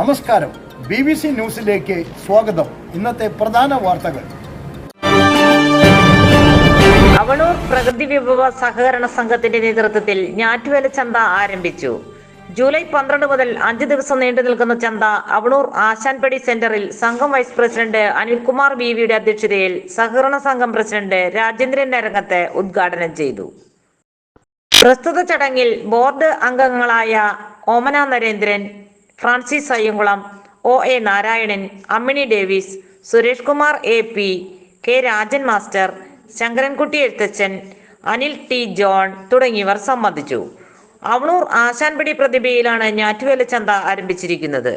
നമസ്കാരം. B B C ന്യൂസിലേക്ക് സ്വാഗതം. ഇന്നത്തെ പ്രധാന വാർത്തകൾ. അവണൂർ പ്രകൃതി വിഭവ സഹകരണ സംഘത്തിന്റെ നേതൃത്വത്തിൽ ഞാറ്റുവേല ചന്ത ആരംഭിച്ചു. ജൂലൈ പന്ത്രണ്ട് മുതൽ അഞ്ച് ദിവസം നീണ്ടു നിൽക്കുന്ന ചന്ത അവണൂർ ആശാൻപടി സെന്ററിൽ സംഘം വൈസ് പ്രസിഡന്റ് അനിൽകുമാർ ബി വിയുടെ അധ്യക്ഷതയിൽ സഹകരണ സംഘം പ്രസിഡന്റ് രാജേന്ദ്രൻ രംഗത്ത് ഉദ്ഘാടനം ചെയ്തു. പ്രസ്തുത ചടങ്ങിൽ ബോർഡ് അംഗങ്ങളായ Omana Narendran Francis Ayyankulam O. A. Narayanan Ammini Davis Suresh Kumar A. P K. Rajan master Sankarankutty Ezhuthachan Anil T. John തുടങ്ങിയവർ സംബന്ധിച്ചു. അവണൂർ ആശാൻപിടി പ്രതിഭയിലാണ് ഞാറ്റുവേല ചന്ത ആരംഭിച്ചിരിക്കുന്നത്.